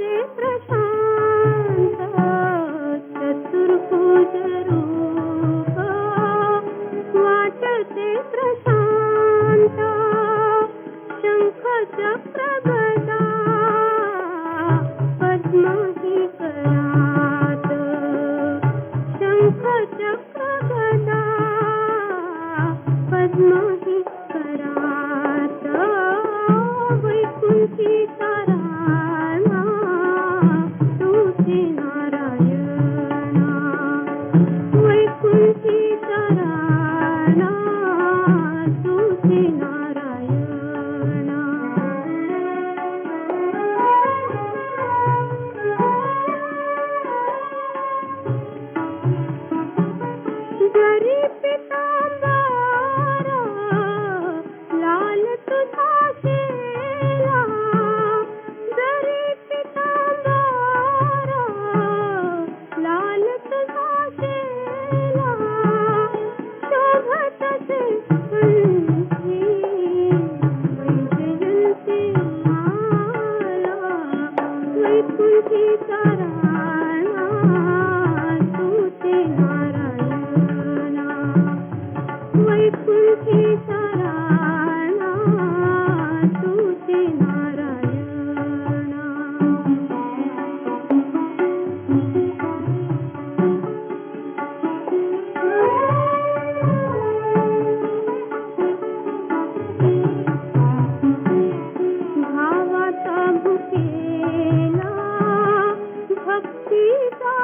से Sita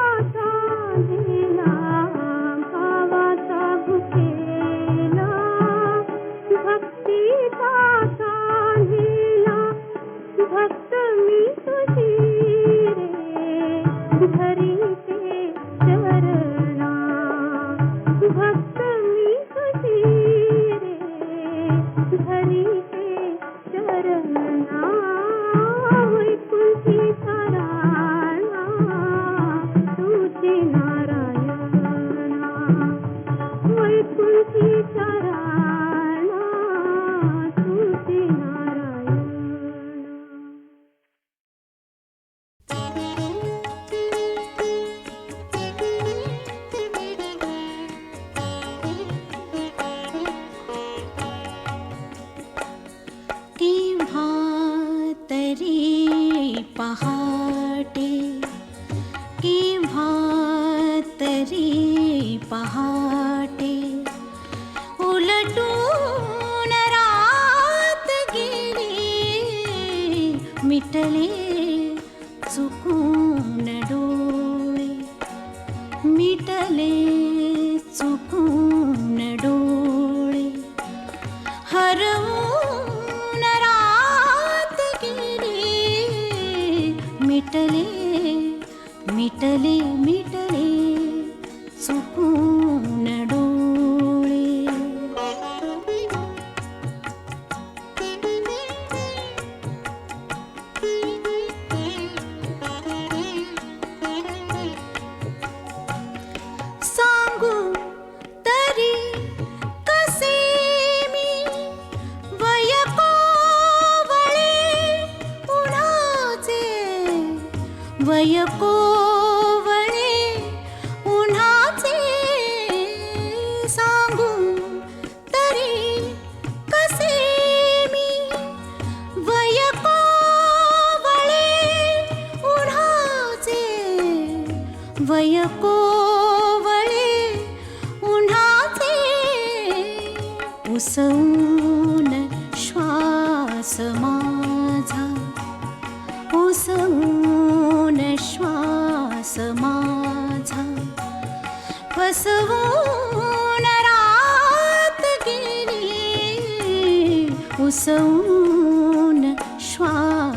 केव्हा तरी पहाटे केव्हा तरी पहाटे. उलटून रात गेली मिटले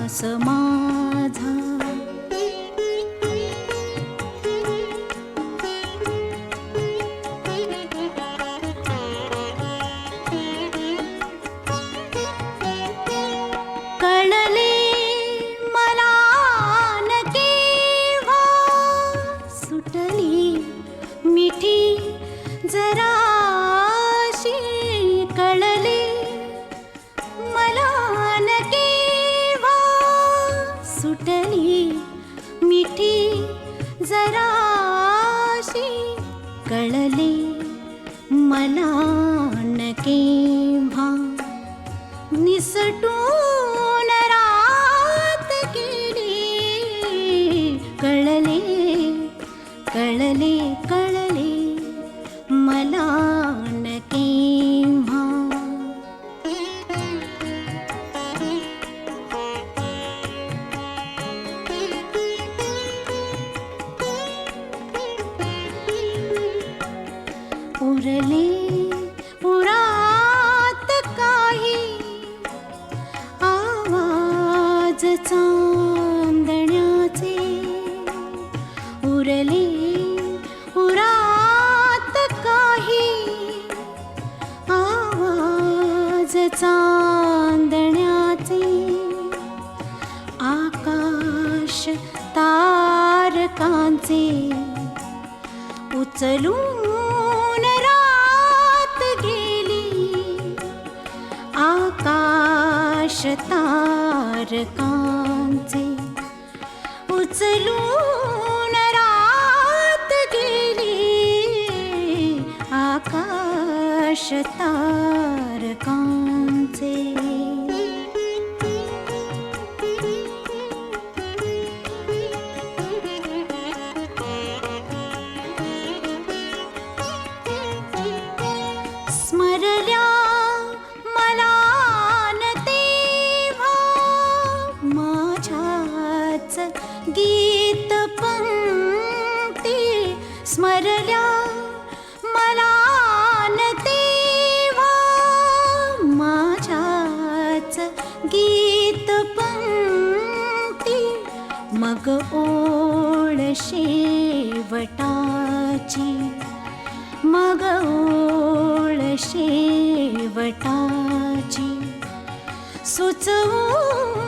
श्वास माझा उचलून रात गेली आकाश तारका सुचवू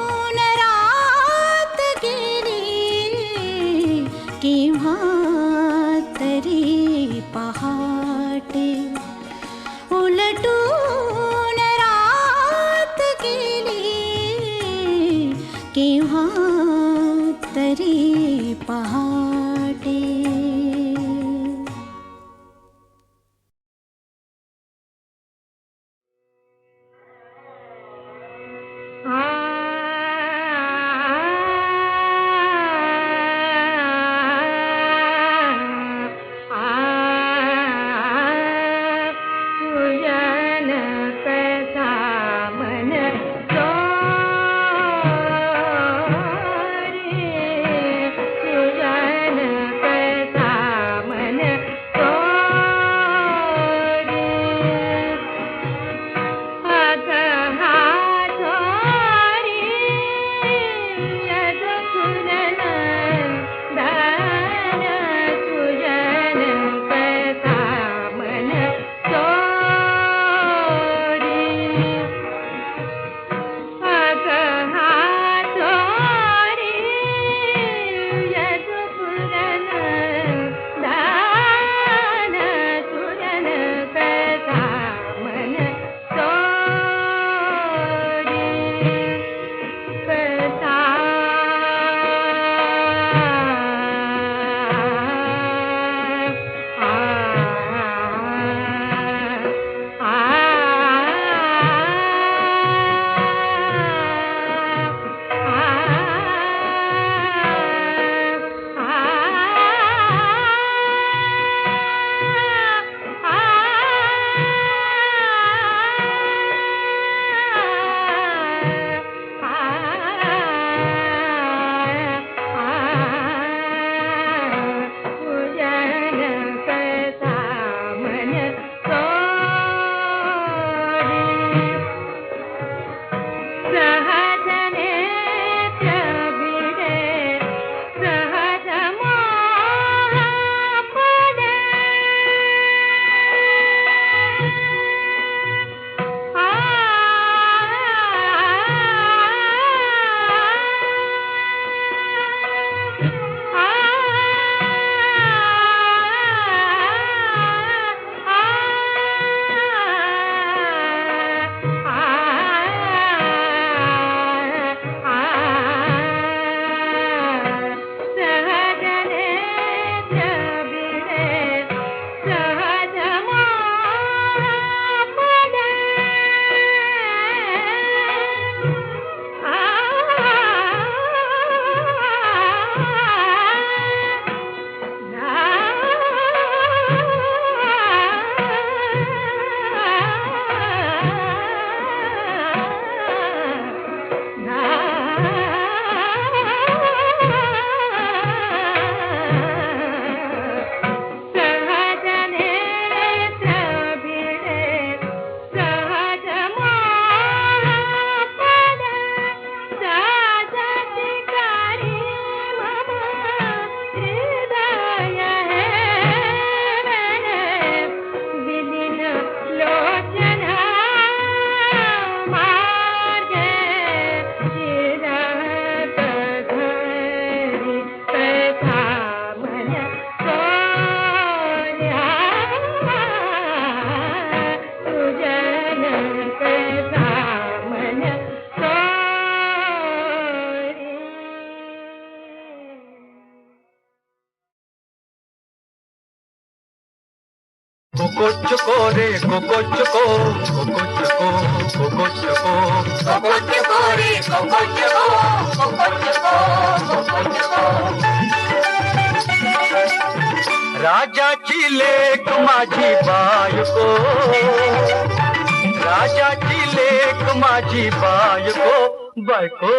राजाची लेख माझी बायको बायको.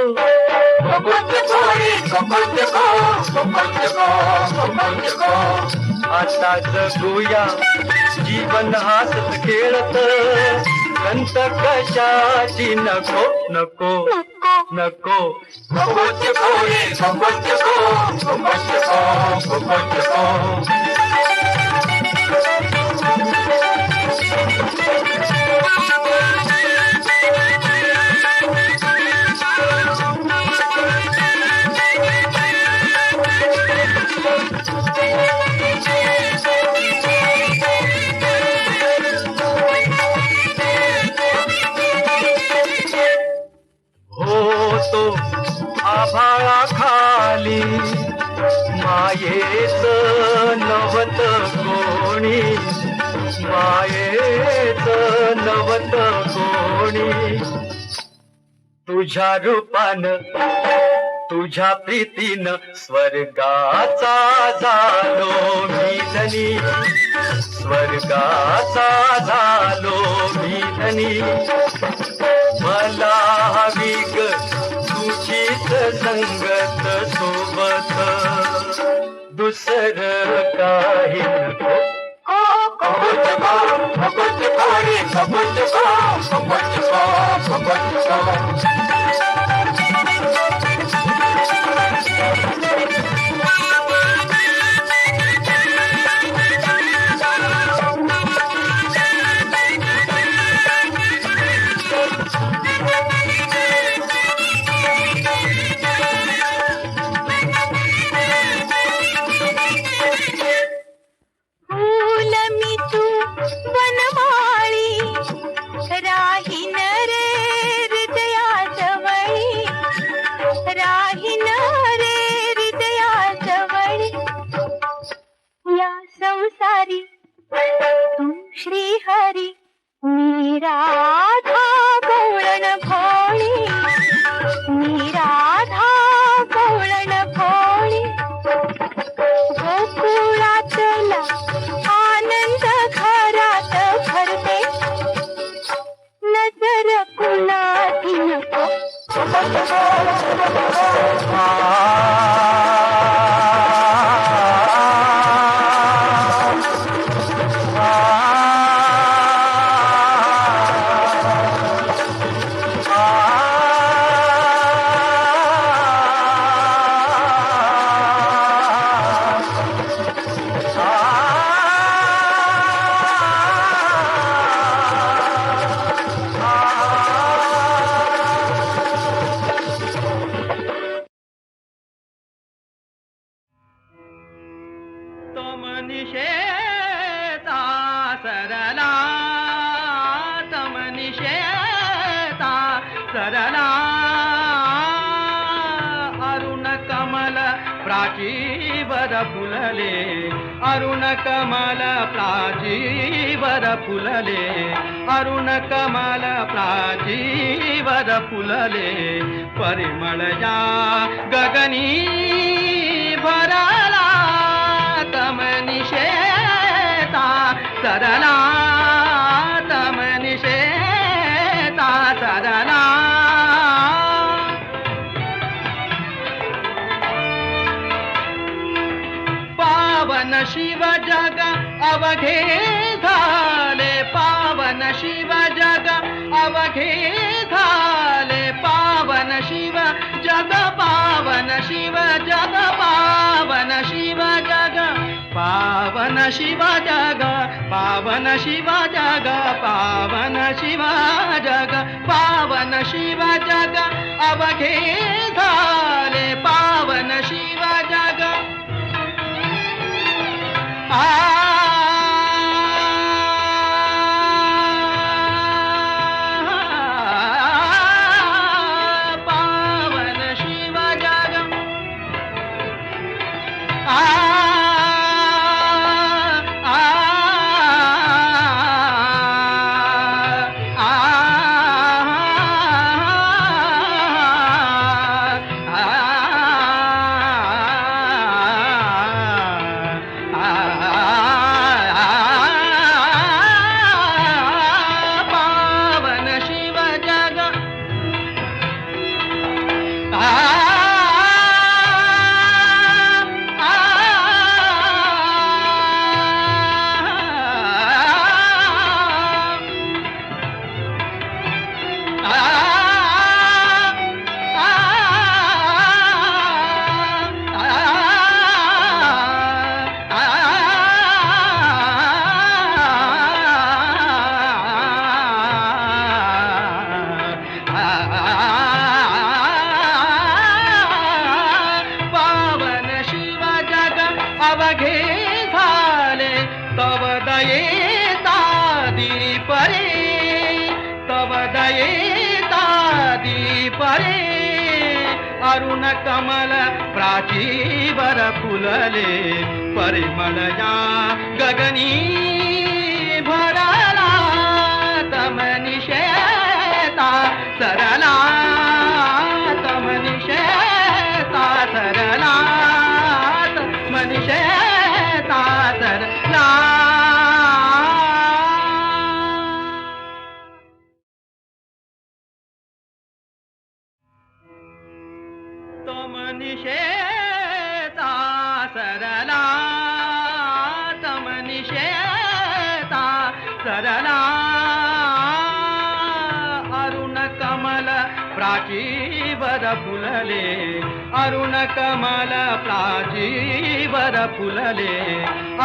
आता जगूया जीवन हासत खेळत. संत कशाची नको नको नको नको. चको आभाळा खाली. मायेच नवत कोणी मायेच नवत कोणी. तुझ्या रूपान तुझ्या प्रीतीन स्वर्गाचा झालो मी धनी. स्वर्गाचा झालो मी धनी. मला हवी ग संगत सोबत. दुसर काही नको. फूल తమని భరలా తమని శేత సరళా తమని శేత సరళా. పావన శివ జగ అవధే पावन शिवा जग पावन शिवा जग पावन शिवा जग पावन शिवा जग अवघे झाले पावन शिवा जग. आ చరణ కమల ప్రాచీవర పులలే పరిమళయా గగనీ तमनिशेता सरला तमनिशेता सरला। अरुण कमल प्राचीवर फुलले अरुण कमल प्राचीवर फुलले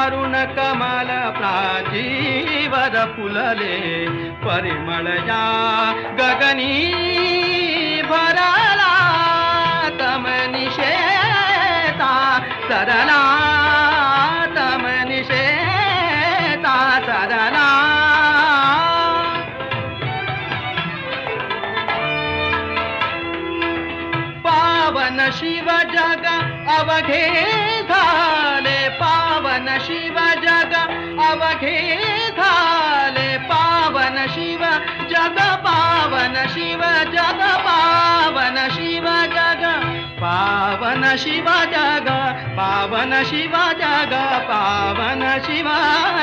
अरुण कमल प्राचीवर फुलले। परिमळ या गगनी तमनिशेता सरला पावन शिव जग अवघे झाले पावन शिव जग अवघे पावन शिव जग पावन शिव जग पावन शिव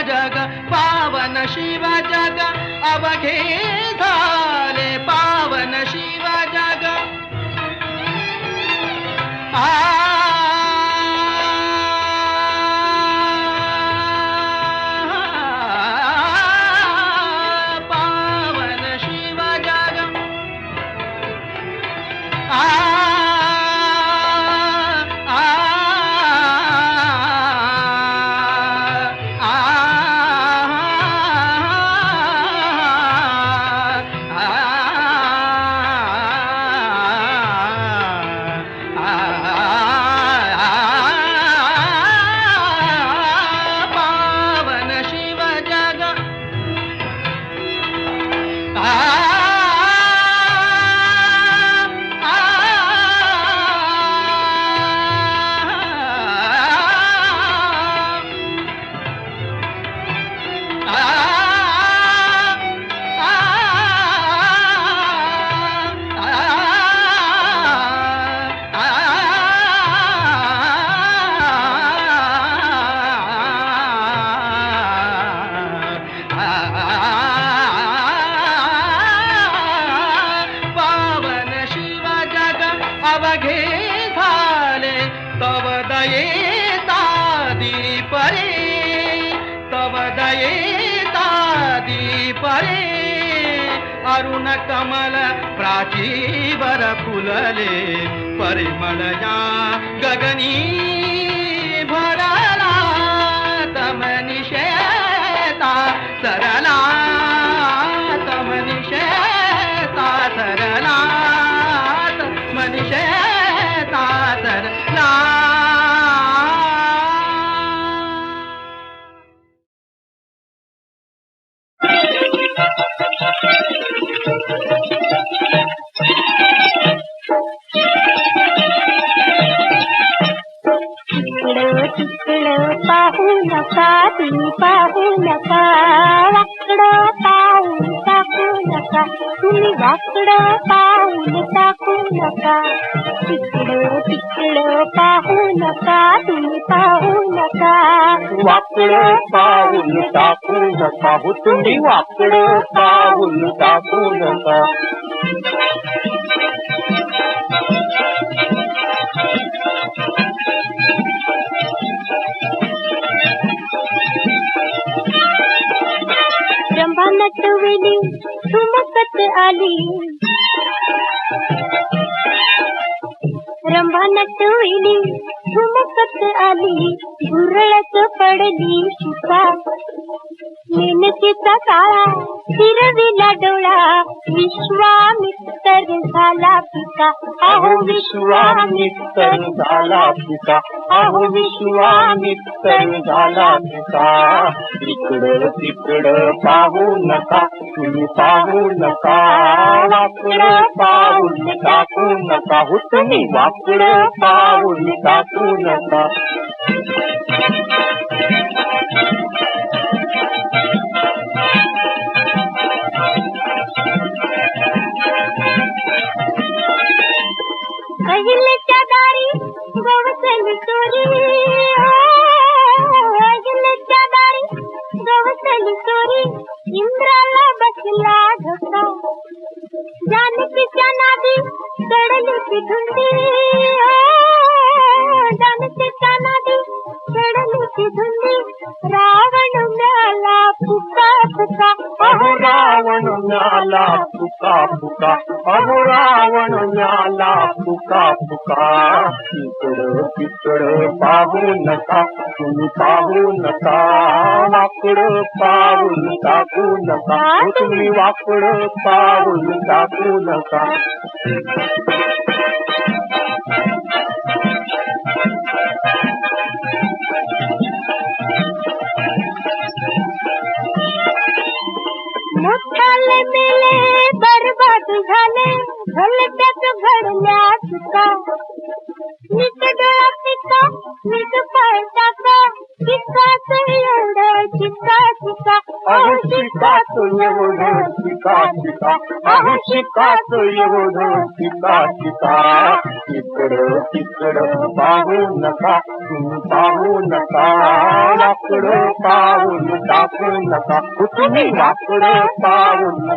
जग पावन शिव जग झाले पावन शिव अरुण कमल प्राचीवर फुलले परिमळ या गगनी भरला तमनिशेता सरला पाहू नका तुम्ही पाहू नका वाकडं पाऊल टाकू नका तुम्ही वाकडं पाऊल टाकू नका तिकडं तिकडं पाहू नका तुम्ही पाहू नका वाकडं पाऊल टाकू नका हो तुम्ही वाकडं पाऊल टाकू नका रंभा नटविली आली. नटविली ठुमकत आली झुरळत पडली शिका मेनकेचा काळा फिरविला डोळा विश्वामित्र झाला पिका अहो विश्वामित्र झाला पिता अहो विश्वामित्र झाला पिता इकडं तिकडं पाहू नका तुम्ही पाहू नका वाकडं पाहू नका नका हो तुम्ही वाकडं paulita tunata. Ay, चढली ती धुंदी रावण मिळाला फुका फुका. अहो रावण न्याला फुका फुका. अहो रावण न्याला फुका फुका. इकडं तिकडं पाहू नका तुम्ही पाहू नका. वाकडं पाऊल टाकू नका. तुम्ही वाकडं पाऊल टाकू नका. मोठाले मेले बरबाद झाले भलत्याच घडल्या चुका नीट डोळा पिका नीट पाय टाका चिका पिता आऊं चीको चिका चिता चिको चिको पाउ ना पाउ नाकड़ो पाउ ना तकड़ो पाउ ना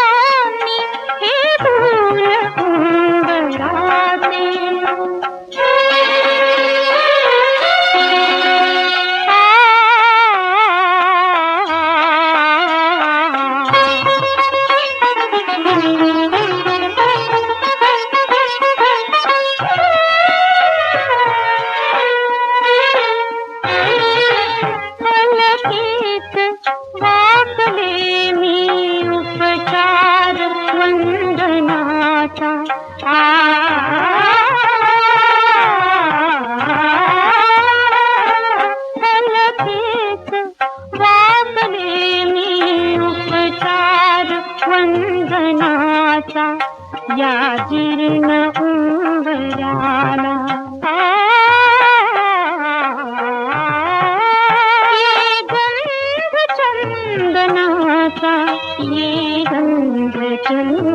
वंदनाचा या जीर्ण उंबराला ये गंध चंदनाचा ये गंध चंदनाचा